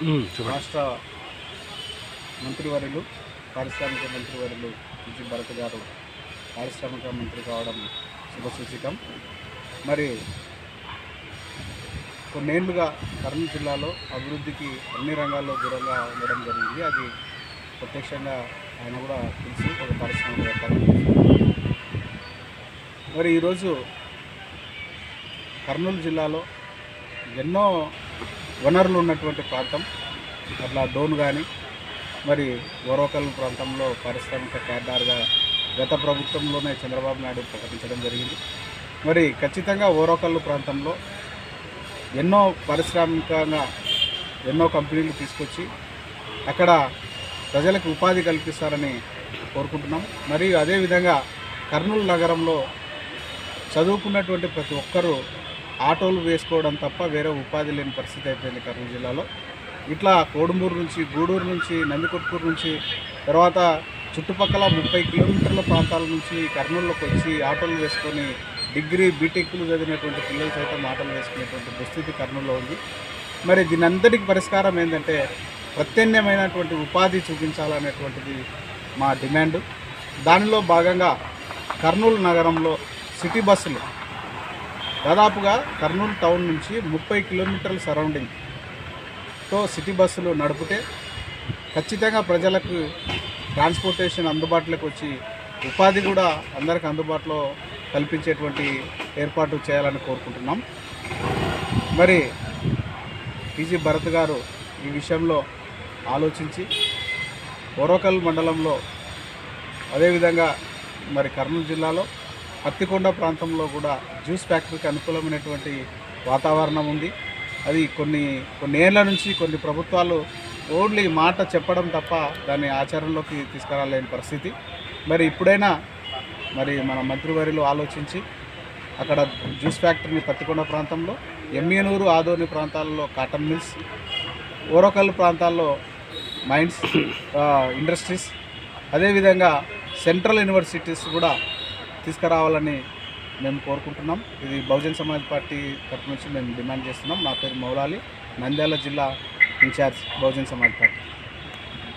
రాష్ట్ర మంత్రివర్యులు పారిశ్రామిక మంత్రివర్యులు విజయ్ భరత్ గారు పారిశ్రామిక మంత్రి కావడం శుభసూచితం. మరి కొన్నేళ్ళుగా కర్నూలు జిల్లాలో అభివృద్ధికి అన్ని రంగాల్లో దూరంగా ఉండడం జరిగింది. అది ప్రత్యక్షంగా ఆయన కూడా తెలుసు ఒక పారిశ్రామికవేత్త మరి ఈరోజు కర్నూలు జిల్లాలో ఎన్నో వనరులు ఉన్నటువంటి ప్రాంతం అట్లా డోన్ కానీ మరి ఓరోకల్ ప్రాంతంలో పారిశ్రామిక క్యాడార్గా గత ప్రభుత్వంలోనే చంద్రబాబు నాయుడు ప్రకటించడం జరిగింది. మరి ఖచ్చితంగా ఓరోకల్లు ప్రాంతంలో ఎన్నో పారిశ్రామికంగా ఎన్నో కంపెనీలు తీసుకొచ్చి అక్కడ ప్రజలకు ఉపాధి కల్పిస్తారని కోరుకుంటున్నాం. మరియు అదేవిధంగా కర్నూలు నగరంలో చదువుకున్నటువంటి ప్రతి ఒక్కరూ ఆటోలు వేసుకోవడం తప్ప వేరే ఉపాధి లేని పరిస్థితి అయిపోయింది కర్నూలు జిల్లాలో. ఇట్లా కోడుమూరు నుంచి గూడూరు నుంచి నందికొట్కూరు నుంచి తర్వాత చుట్టుపక్కల ముప్పై కిలోమీటర్ల ప్రాంతాల నుంచి కర్నూలులోకి వచ్చి ఆటోలు వేసుకొని డిగ్రీ బీటెక్లు చదివినటువంటి పిల్లలు సైతం ఆటోలు వేసుకునేటువంటి దుస్థితి కర్నూలులో ఉంది. మరి దీని అందరికీ పరిష్కారం ఏంటంటే ప్రత్యామ్నాయమైనటువంటి ఉపాధి చూపించాలనేటువంటిది మా డిమాండ్. దానిలో భాగంగా కర్నూలు నగరంలో సిటీ బస్సులు దాదాపుగా కర్నూలు టౌన్ నుంచి ముప్పై కిలోమీటర్ల సరౌండింగ్తో సిటీ బస్సులు నడిపితే ఖచ్చితంగా ప్రజలకు ట్రాన్స్పోర్టేషన్ అందుబాటులోకి వచ్చి ఉపాధి కూడా అందరికి అందుబాటులో కల్పించేటువంటి ఏర్పాటు చేయాలని కోరుకుంటున్నాం. మరి టీజీ భరత్ గారు ఈ విషయంలో ఆలోచించి ఓరోకల్ మండలంలో అదేవిధంగా మరి కర్నూలు జిల్లాలో పత్తికొండ ప్రాంతంలో కూడా జ్యూస్ ఫ్యాక్టరీకి అనుకూలమైనటువంటి వాతావరణం ఉంది. అది కొన్ని కొన్ని ఏళ్ళ నుంచి కొన్ని ప్రభుత్వాలు ఓన్లీ మాట చెప్పడం తప్ప దాన్ని ఆచరణలోకి తీసుకురాలేని పరిస్థితి. మరి ఇప్పుడైనా మరి మన మంత్రివర్యులు ఆలోచించి అక్కడ జ్యూస్ ఫ్యాక్టరీని పత్తికొండ ప్రాంతంలో ఎమ్మియనూరు ఆదోని ప్రాంతాల్లో కాటన్ మిల్స్ ఓరకల్ ప్రాంతాల్లో మైన్స్ ఇండస్ట్రీస్ అదేవిధంగా సెంట్రల్ యూనివర్సిటీస్ కూడా తీసుకురావాలని మేము కోరుకుంటున్నాం. ఇది బహుజన్ సమాజ్ పార్టీ తరఫు నుంచి మేము డిమాండ్ చేస్తున్నాం. నా పేరు మౌలాలి నంద్యాల జిల్లా ఇన్ఛార్జ్ బహుజన్ సమాజ్ పార్టీ.